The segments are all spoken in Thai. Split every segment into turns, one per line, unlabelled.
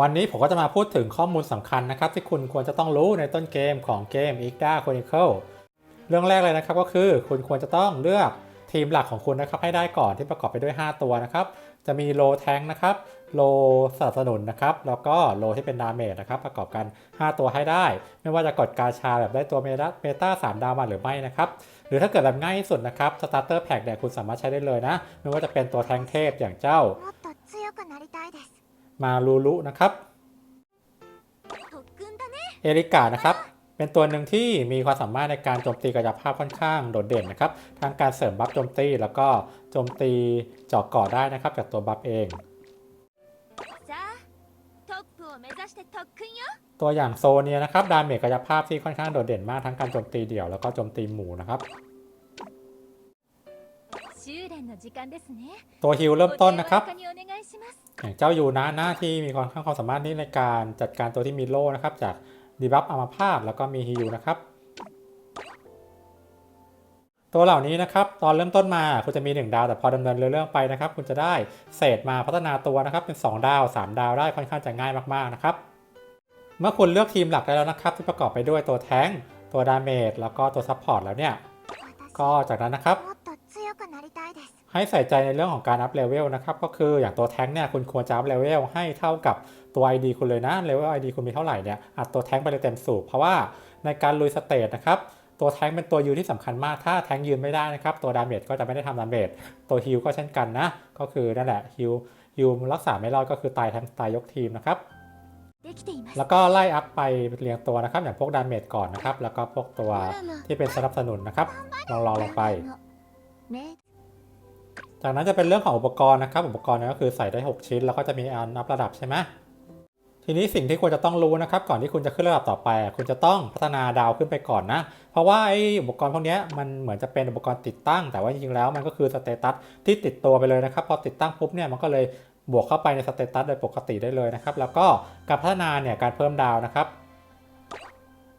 วันนี้ผมก็จะมาพูดถึงข้อมูลสำคัญนะครับ ที่คุณควรจะต้องรู้ในต้นเกมของเกม i g d a Chronicle เรื่องแรกเลยนะครับก็คือคุณควรจะต้องเลือกทีมหลักของคุณนะครับให้ได้ก่อนที่ประกอบไปด้วย 5 ตัวนะครับ จะมีโลแทงนะครับโลสนับสนุนนะครับ แล้วก็โลที่เป็นดาเมจนะครับ ประกอบกัน 5 ตัวให้ได้ ไม่ว่าจะกดกาชาแบบได้ตัวเมตาเมตา3ดาวมาหรือไม่นะครับ หรือถ้าเกิดแบบง่ายที่สุดนะครับสตาร์เตอร์แพ็กเนี่ยคุณสามารถใช้ได้เลยนะ ไม่ว่าจะเป็นตัวแทงเทพอย่างเจ้า มาลูลุนะครับ เอริกานะครับ เป็นตัวหนึ่งที่มีความสามารถในการโจมตีกายภาพค่อนข้างโดดเด่นนะครับ ทั้งการเสริมบัฟโจมตีแล้วก็โจมตีเจาะก่อได้นะครับ จากตัวบัฟเอง ตัวอย่างโซเนียนะครับ ดาเมจกายภาพที่ค่อนข้างโดดเด่นมากทั้งการโจมตีเดี่ยวแล้วก็โจมตีหมู่นะครับ ตัวฮิลเริ่มต้นนะครับเจ้าอยู่นะหน้าที่มีความข้างความสามารถนี้ในการจัดการตัวที่มีโลนะครับ จากดีบัฟอามาพาตแล้วก็มีฮิลนะครับ ตัวเหล่านี้นะครับ ตอนเริ่มต้นมาคุณจะมี 1 ดาว แต่พอดำเนินเรื่องไปนะครับ คุณจะได้เศษมาพัฒนาตัวนะครับ เป็น 2 ดาว 3 ดาวได้ค่อนข้างจะง่ายมากๆนะครับ เมื่อคุณเลือกทีมหลักได้แล้วนะครับ ที่ประกอบไปด้วยตัวแทงตัวดาเมจแล้วก็ตัวซัพพอร์ตแล้วเนี่ยก็จากนั้นนะครับ ให้ใส่ใจในเรื่องของการอัพเลเวลนะครับ ก็คืออย่างตัวแท้งเนี่ยคุณควรจะอัพเลเวลให้เท่ากับตัว ID คุณเลยนะเลเวล ID คุณมีเท่าไหร่เนี่ยอัดตัวแท้งไปเลยเต็มสูบเพราะว่าในการลุยสเตจนะครับตัวแท้งเป็นตัวยืนที่สำคัญมาก ถ้าแท้งยืนไม่ได้นะครับ ตัวดาเมจก็จะไม่ได้ทำดาเมจ ตัวฮิลก็เช่นกันนะ ก็คือนั่นแหละฮิลฮิลรักษาไม่รอดก็คือตายทั้งตายยกทีมนะครับ แล้วก็ไล่อัพไปเรียงตัวนะครับ อย่างพวกดาเมจก่อนนะครับ แล้วก็พวกตัวที่เป็นสนับสนุนนะครับ ลองลองลงไป จากนั้นจะเป็นเรื่องของอุปกรณ์นะครับ อุปกรณ์เนี่ยก็คือใส่ได้ 6 ชิ้น แล้วก็จะมีอันนับระดับใช่ไหมทีนี้สิ่งที่ควรจะต้องรู้นะครับ ก่อนที่คุณจะขึ้นระดับต่อไป คุณจะต้องพัฒนาดาวขึ้นไปก่อนนะ เพราะว่าไอ้อุปกรณ์พวกนี้มันเหมือนจะเป็นอุปกรณ์ติดตั้ง แต่ว่าจริงๆแล้วมันก็คือสเตตัสที่ติดตัวไปเลยนะครับ พอติดตั้งปุ๊บเนี่ยมันก็เลยบวกเข้าไปในสเตตัสโดยปกติได้เลยนะครับ แล้วก็การพัฒนาเนี่ยการเพิ่มดาวนะครับ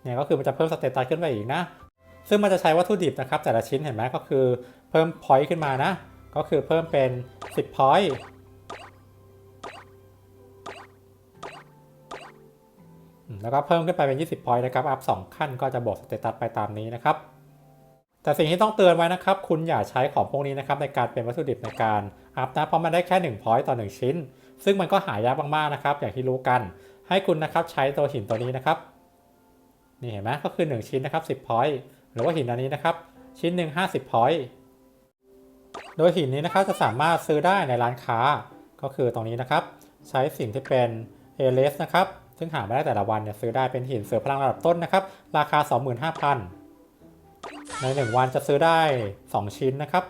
เนี่ยก็คือมันจะเพิ่มสเตตัสขึ้นไปอีกนะ ซึ่งมันจะใช้วัตถุดิบนะครับ แต่ละชิ้นเห็นไหมก็คือเพิ่มพอยต์ขึ้นมานะ ก็คือเพิ่มเป็น 10 point แล้วก็เพิ่มขึ้นไปเป็น 20 point นะครับ อัพ 2 ขั้นก็จะบวกสเตตัสไปตามนี้นะครับ แต่สิ่งที่ต้องเตือนไว้นะครับ คุณอย่าใช้ของพวกนี้นะครับในการเป็นวัตถุดิบในการอัพนะ เพราะมันได้แค่ 1 point ต่อ 1 ชิ้น ซึ่งมันก็หายากมากๆนะครับ อย่างที่รู้กัน ให้คุณนะครับใช้ตัวหินตัวนี้นะครับ นี่เห็นไหมก็คือ 1 ชิ้นนะครับ 10 point รือว่าหินอันนี้นะครับ ชิ้นหนึ่ง50 point โดยหินนี้นะครับจะสามารถซื้อได้ในร้านค้า ก็คือตรงนี้นะครับ ใช้สิ่งที่เป็นเอเลสนะครับ ซึ่งหาไม่ได้แต่ละวันเนี่ยซื้อได้เป็นหินเสือพลังระดับต้นนะครับ ราคา 25,000 ใน 1 วันจะซื้อได้ 2 ชิ้นนะครับ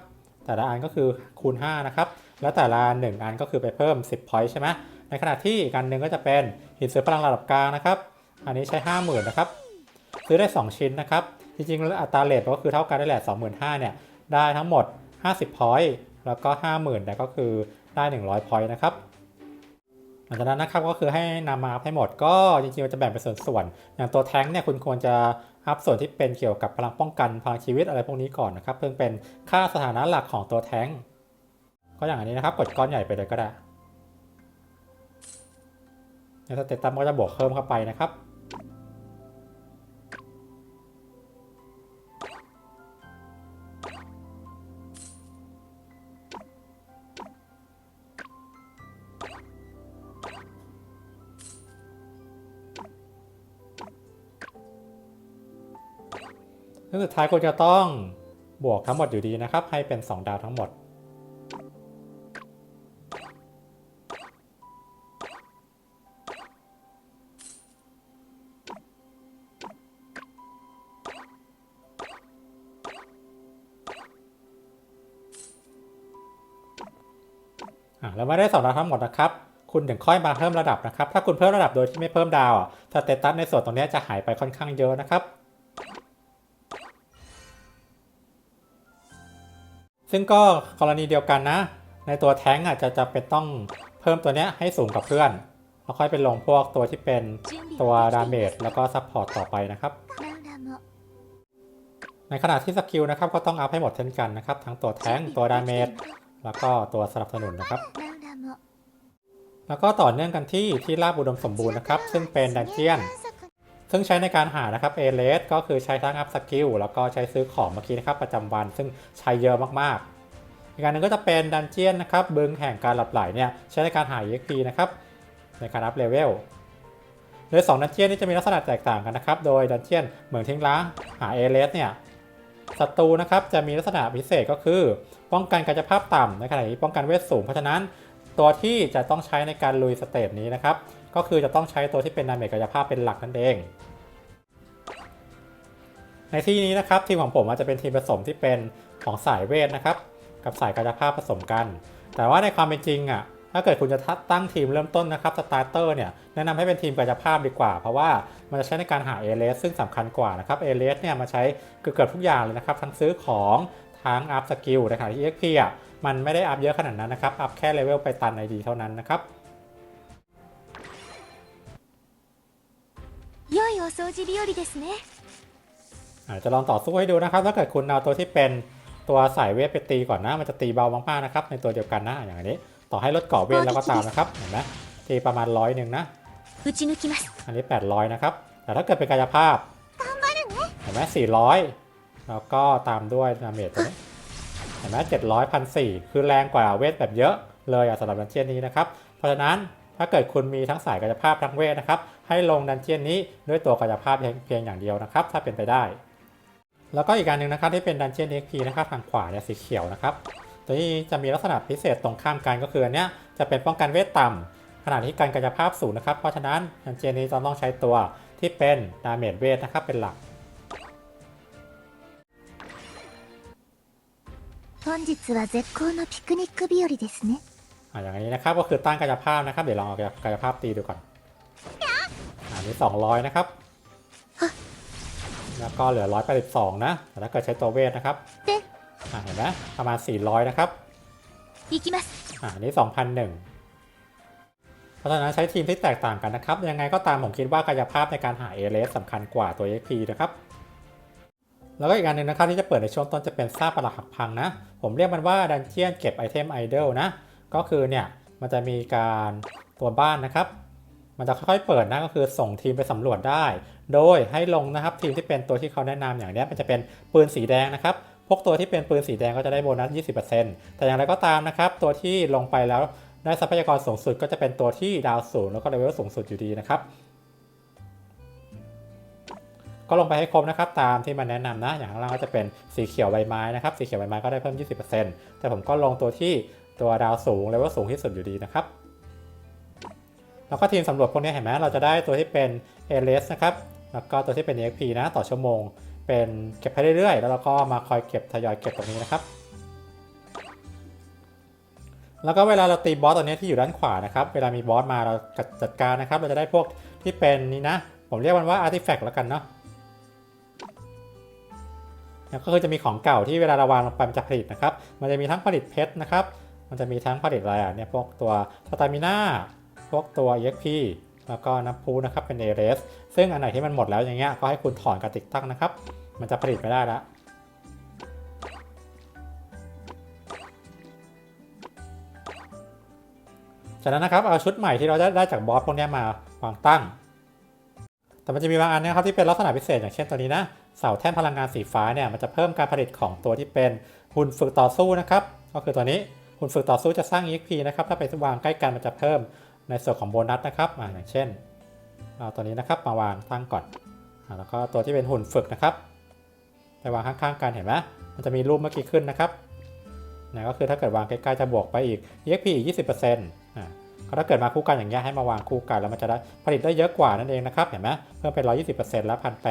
แต่ละอันก็คือคูณ 5 นะครับ แล้วแต่ละ 1 อันก็คือไปเพิ่ม 10 point ใช่ไหมในขณะที่อีกอันหนึ่งก็จะเป็นหินเสือพลังระดับกลางนะครับ อันนี้ใช้ 50,000 นะครับ ซื้อได้ 2 ชิ้นนะครับ จริงๆแล้วอัตราเรทก็คือเท่ากันได้แหละ25,000เนี่ยได้ทั้งหมด 50 point แล้วก็ 50,000เนี่ยก็คือได้ 100 point นะครับหลังจากนั้นนะครับก็คือให้นำมาอัพให้หมดก็จริงๆมันจะแบ่งเป็นส่วนๆอย่างตัวแท้งเนี่ยคุณควรจะอัพส่วนที่เป็นเกี่ยวกับพลังป้องกันพลังชีวิตอะไรพวกนี้ก่อนนะครับเพื่อเป็นค่าสถานะหลักของตัวแท้งก็อย่างอันนี้นะครับกดก้อนใหญ่ไปเลยก็ได้ในสเตตัสมันก็จะบวกเพิ่มเข้าไปนะครับ ซึ่งสุดท้ายคุณจะต้องบวกทั้งหมดอยู่ดีนะครับ ให้เป็น 2 ดาวทั้งหมดอะแล้วไม่ได้สองดาวทั้งหมดนะครับ คุณถึงค่อยมาเพิ่มระดับนะครับ ถ้าคุณเพิ่มระดับโดยที่ไม่เพิ่มดาวอะสเตตัสในส่วนตรงนี้จะหายไปค่อนข้างเยอะนะครับ ซึ่งก็กรณีเดียวกันนะ ในตัวแท้งอาจจะจะเป็นต้องเพิ่มตัวเนี้ยให้สูงกับเพื่อนแล้วค่อยไปลงพวกตัวที่เป็นตัวดาเมจแล้วก็ซัพพอร์ตต่อไปนะครับ ในขณะที่สกิลนะครับก็ต้องอัพให้หมดเช่นกันนะครับ ทั้งตัวแท้งตัวดาเมจแล้วก็ตัวสนับสนุนนะครับ แล้วก็ต่อเนื่องกันที่ที่ราบอุดมสมบูรณ์นะครับ ซึ่งเป็นดันเจียน ซึ่งใช้ในการหานะครับเอเลสก็คือใช้ทั้งอัพสกิลแล้วก็ใช้ซื้อของเมื่อกี้นะครับประจำวัน ซึ่งใช้เยอะมากๆ อีกการหนึ่งก็จะเป็นดันเจียนนะครับบึงแห่งการหลับไหลเนี่ยใช้ในการหา EXP นะครับในการอัพเลเวลโดย2ดันเจียนนี้จะมีลักษณะแตกต่างกันนะครับ โดยดันเจียนเหมืองทิ้งร้างหาเอเลสเนี่ยศัตรูนะครับจะมีลักษณะพิเศษก็คือ ป้องกันกายภาพต่ำในขณะที่ป้องกันเวทสูง เพราะฉะนั้นตัวที่จะต้องใช้ในการลุยสเตจนี้นะครับ ก็คือจะต้องใช้ตัวที่เป็นดาเมจกายภาพเป็นหลักนั่นเอง ในที่นี้นะครับทีมของผมอาจจะเป็นทีมผสมที่เป็นของสายเวทนะครับ กับสายกายภาพผสมกัน แต่ว่าในความเป็นจริงอะถ้าเกิดคุณจะตั้งทีมเริ่มต้นนะครับสตาร์เตอร์เนี่ยแนะนำให้เป็นทีมกายภาพดีกว่า เพราะว่ามันจะใช้ในการหาเอเลสซึ่งสำคัญกว่านะครับเอเลสเนี่ยมาใช้เกือบๆทุกอย่างเลยนะครับ ทั้งซื้อของทั้งอัพสกิลในขณะที่ EXP อะมันไม่ได้อัพเยอะขนาดนั้นนะครับ อัพแค่เลเวลไปตันไอดีเท่านั้นนะครับ
掃除日和ですね
อาจจะลองต่อสู้ให้ดูนะครับ ถ้าเกิดคุณเอาตัวที่เป็นตัวสายเวทไปตีก่อนนะ มันจะตีเบามากๆนะครับ ในตัวเดียวกันนะอย่างนี้ ต่อให้ลดเกราะเวทแล้วก็ตามนะครับ เห็นไหมตีประมาณร้อยหนึ่งนะ
打ち抜きます
อันนี้ 800 นะครับ แต่ถ้าเกิดเป็นกายภาพเห็นไหม400 แล้วก็ตามด้วยดาเมจตัวนี้ เห็นไหม700พันสี่คือแรงกว่าเวทแบบเยอะเลยอะสำหรับดันเจียนนี้นะครับ เพราะฉะนั้น ถ้าเกิดคุณมีทั้งสายกายภาพทั้งเวทนะครับ ให้ลงดันเจียนนี้ด้วยตัวกายภาพเพียงเพียงอย่างเดียวนะครับ ถ้าเป็นไปได้ แล้วก็อีกการหนึ่งนะครับที่เป็นดันเจียน XP นะครับทางขวาเนี่ยสีเขียวนะครับ ตัวนี้จะมีลักษณะพิเศษตรงข้ามกันก็คืออันเนี้ยจะเป็นป้องกันเวทต่ำขณะที่การกายภาพสูงนะครับ เพราะฉะนั้นดันเจียนนี้จะต้องใช้ตัวที่เป็นดาเมจเวทนะครับเป็นหลัก
本日は絶好のピクニック日和ですね
อ่าอย่างนี้นะครับก็คือตั้งกายภาพนะครับ เดี๋ยวลองเอากายภาพตีดูก่อนอันนี้สองร้อยนะครับ แล้วก็เหลือร้อยแปดสิบสองนะแต่ถ้าเกิดใช้ตัวเวทนะครับอ่าเห็นไหมประมาณสี่ร้อยนะครับ
อ่าอัน
นี้สองพันหนึ่งเพราะฉะนั้นใช้ทีมที่แตกต่างกันนะครับ ยังไงก็ตามผมคิดว่ากายภาพในการหาเอเลสสำคัญกว่าตัว XP นะครับแล้วก็อีกงานหนึ่งนะครับที่จะเปิดในช่วงต้นจะเป็นซาประหลักพังนะ ผมเรียกมันว่าดันเจียนเก็บไอเทมไอเดลนะ ก็คือเนี่ยมันจะมีการตัวบ้านนะครับ มันจะค่อยๆเปิดนะก็คือส่งทีมไปสำรวจได้ โดยให้ลงนะครับทีมที่เป็นตัวที่เขาแนะนำอย่างเนี้ยมันจะเป็นปืนสีแดงนะครับพวกตัวที่เป็นปืนสีแดงก็จะได้โบนัส 20%แต่อย่างไรก็ตามนะครับ ตัวที่ลงไปแล้วได้ทรัพยากรสูงสุดก็จะเป็นตัวที่ดาวสูงแล้วก็เลเวลสูงสุดอยู่ดีนะครับ ก็ลงไปให้ครบนะครับ ตามที่มันแนะนำนะ อย่างข้างล่างก็จะเป็นสีเขียวใบไม้นะครับ สีเขียวใบไม้ก็ได้เพิ่ม 20%แต่ผมก็ลงตัวที่ ตัวดาวสูงเลเวลสูงที่สุดอยู่ดีนะครับ แล้วก็ทีมสำรวจพวกนี้เห็นไหมเราจะได้ตัวที่เป็นเอเลสนะครับ แล้วก็ตัวที่เป็น EXP นะต่อชั่วโมง เป็นเก็บไปเรื่อยๆ แล้วเราก็มาคอยเก็บทยอยเก็บตรงนี้นะครับ แล้วก็เวลาเราตีบอสตัวนี้ที่อยู่ด้านขวานะครับ เวลามีบอสมาเราจัดการนะครับ เราจะได้พวกที่เป็นนี่นะ ผมเรียกมันว่าอาร์ติแฟกต์แล้วกันเนาะแล้วก็คือจะมีของเก่าที่เวลาเราวางลงไปมันจะผลิตนะครับ มันจะมีทั้งผลิตเพชรนะครับ มันจะมีทั้งผลิตอะไรอะเนี่ยพวกตัวสตามิน่าพวกตัว EXP แล้วก็น้ำพุนะครับเป็นเอเรสซึ่งอันไหนที่มันหมดแล้วอย่างเงี้ยก็ให้คุณถอนการติดตั้งนะครับ มันจะผลิตไม่ได้แล้วจากนั้นนะครับเอาชุดใหม่ที่เราได้ได้จากบอสพวกนี้มาวางตั้ง แต่มันจะมีบางอันนะครับที่เป็นลักษณะพิเศษอย่างเช่นตัวนี้นะเสาแท่นพลังงานสีฟ้าเนี่ยมันจะเพิ่มการผลิตของตัวที่เป็นหุ่นฝึกต่อสู้นะครับ ก็คือตัวนี้ หุ่นฝึกต่อสู้จะสร้าง EXP นะครับ ถ้าไปวางใกล้กันมันจะเพิ่มในส่วนของโบนัสนะครับออย่างเช่นเอาตัวนี้นะครับมาวางตั้งก่อนอแล้วก็ตัวที่เป็นหุ่นฝึกนะครับ ไปวางข้างๆกันเห็นไหมมันจะมีรูปเมื่อกี้ขึ้นนะครับนะก็คือถ้าเกิดวางใกล้ๆจะบวกไปอีก EXP อีก20%อ่าก็ถ้าเกิดมาคู่กันอย่างเงี้ยให้มาวางคู่กันแล้วมันจะได้ผลิตได้เยอะกว่านั่นเองนะครับเห็นไหมเพิ่มเป็น 120%แล้วพันแ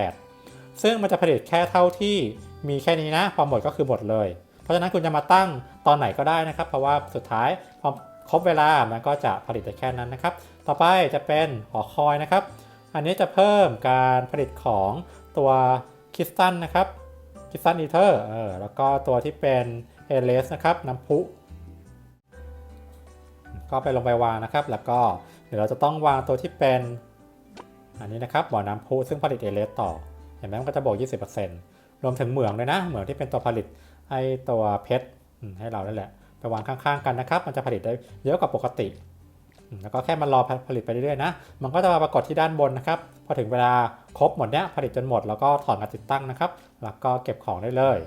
ซึ่งมันจะผลิตแค่เท่าที่มีแค่นี้นะพอหมดก็คือหมดเลย เพราะฉะนั้นคุณจะมาตั้งตอนไหนก็ได้นะครับ เพราะว่าสุดท้ายพอครบเวลามันก็จะผลิตได้แค่นั้นนะครับ ต่อไปจะเป็นหอคอยนะครับ อันนี้จะเพิ่มการผลิตของตัวคิสตัลนะครับคิสตัลอีเทอร์เออแล้วก็ตัวที่เป็นเอเลสนะครับน้ำพุ ก็ไปลงไปวางนะครับ แล้วก็เดี๋ยวเราจะต้องวางตัวที่เป็น อันนี้นะครับบ่อน้ำพุซึ่งผลิตเอเลสต่อเห็นไหมมันก็จะบอก20%รวมถึงเหมืองด้วยนะ เหมืองที่เป็นตัวผลิต ให้ตัวเพชรให้เรานั่นแหละไปวางข้างๆกันนะครับ มันจะผลิตได้เยอะกว่าปกติ แล้วก็แค่มารอผลิตไปเรื่อยๆนะ มันก็จะมาปรากฏที่ด้านบนนะครับ พอถึงเวลาครบหมดเนี้ยผลิตจนหมดแล้วก็ถอนการติดตั้งนะครับ แล้วก็เก็บของได้เลย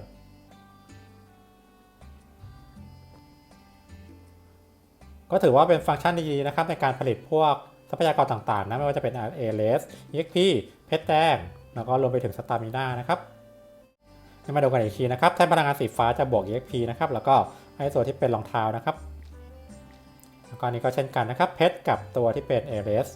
ก็ถือว่าเป็นฟังก์ชันดีๆนะครับในการผลิตพวกทรัพยากรต่างๆนะไม่ว่าจะเป็น ALS EXP เพชรแดงแล้วก็รวมไปถึงสตามิน่านะครับ มาดูกันอีกทีนะครับแท่นพลังงานสีฟ้าจะบวก EXP นะครับแล้วก็ให้ตัวที่เป็นรองเท้านะครับแล้วก็นี้ก็เช่นกันนะครับเพชรกับตัวที่เป็น ALS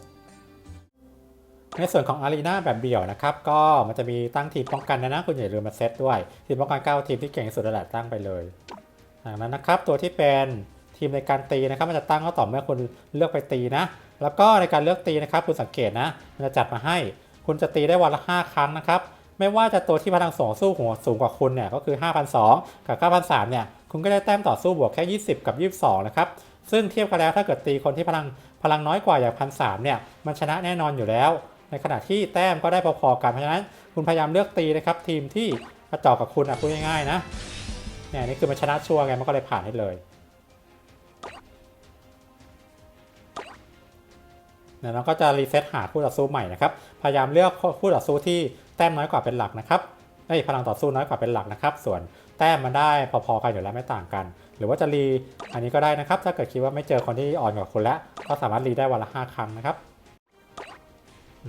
ในส่วนของอารีนาแบบเบี่ยวนะครับก็มันจะมีตั้งทีมป้องกันนะนะคุณอย่าลืมมาเซตด้วย ทีมป้องกัน9ทีมที่เก่งที่สุดระดับตั้งไปเลยจากนั้นนะครับตัวที่เป็นทีมในการตีนะครับมันจะตั้งก็ต่อเมื่อคุณเลือกไปตีนะ แล้วก็ในการเลือกตีนะครับคุณสังเกตนะ มันจะจัดมาให้ คุณจะตีได้วันละ 5 ครั้งนะครับ ไม่ว่าจะตัวที่พลังสองสู้หัวสูงกว่าคุณเนี่ยก็คือ5,200กับ9,300เนี่ยคุณก็ได้แต้มต่อสู้บวกแค่ 20 กับ 22 นะครับ ซึ่งเทียบกันแล้วถ้าเกิดตีคนที่พลังพลังน้อยกว่าอย่างพันสามเนี่ยมันชนะแน่นอนอยู่แล้ว ในขณะที่แต้มก็ได้พอๆกันเพราะฉะนั้นคุณพยายามเลือกตีนะครับทีมที่กระจอกกับคุณอะพูดง่ายๆนะเนี่ยนี่คือมันชนะชัวร์ไงมันก็เลยผ่านให้เลยเดี๋ยวเราก็จะรีเซ็ตหาคู่ต่อสู้ใหม่นะครับ พยายามเลือกคู่ต่อสู้ที่ แต้มน้อยกว่าเป็นหลักนะครับไอ้ยพลังต่อสู้น้อยกว่าเป็นหลักนะครับ ส่วนแต้มมันได้พอๆกันอยู่แล้วไม่ต่างกัน หรือว่าจะรีอันนี้ก็ได้นะครับ ถ้าเกิดคิดว่าไม่เจอคนที่อ่อนกว่าคุณแล้ว ก็สามารถรีได้วันละ 5 ครั้งนะครับ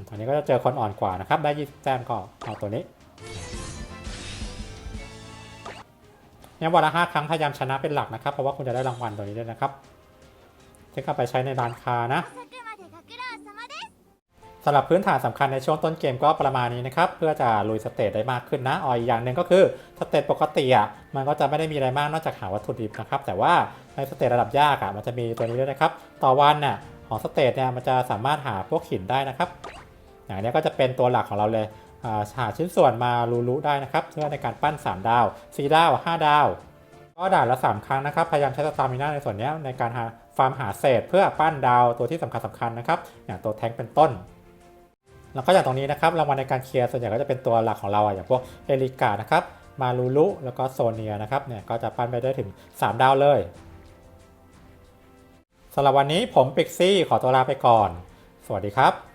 อันนี้ก็จะเจอคนอ่อนกว่านะครับ ได้20แต้มก็เอาตัวนี้เนี่ยวันละ 5 ครั้งพยายามชนะเป็นหลักนะครับ เพราะว่าคุณจะได้รางวัลตัวนี้ด้วยนะครับจะกลับไปใช้ในร้านค้านะ สำหรับพื้นฐานสำคัญในช่วงต้นเกมก็ประมาณนี้นะครับ เพื่อจะลุยสเตจได้มากขึ้นนะอออีกอย่างหนึ่งก็คือสเตจปกติอะมันก็จะไม่ได้มีอะไรมากนอกจากหาวัตถุดิบนะครับ แต่ว่าในสเตจระดับยากอะมันจะมีตัวนี้ด้วยนะครับ ต่อวันน่ะของสเตจเนี่ยมันจะสามารถหาพวกหินได้นะครับ อย่างนี้ก็จะเป็นตัวหลักของเราเลยหาชิ้นส่วนมารู้ๆได้นะครับเพื่อในการปั้น 3 ดาว 4 ดาว 5 ดาว ก็ด่านละ 3 ครั้งนะครับ พยายามใช้สตามิน่าในส่วนนี้ในการหาฟาร์มหาเศษ เพื่อปั้นดาวตัวที่สำคัญสคัญนะครับอย่างตัวแท้งเป็นต้น แล้วก็อย่างตรงนี้นะครับรางวัลในการเคลียร์ส่วนใหญ่ก็จะเป็นตัวหลักของเราอะอย่างพวกเอลิกานะครับมาลูลุแล้วก็โซเนียนะครับเนี่ยก็จะปั้นไปได้ถึง 3 ดาวเลยสำหรับวันนี้ผมปิกซี่ขอตัวลาไปก่อน สวัสดีครับ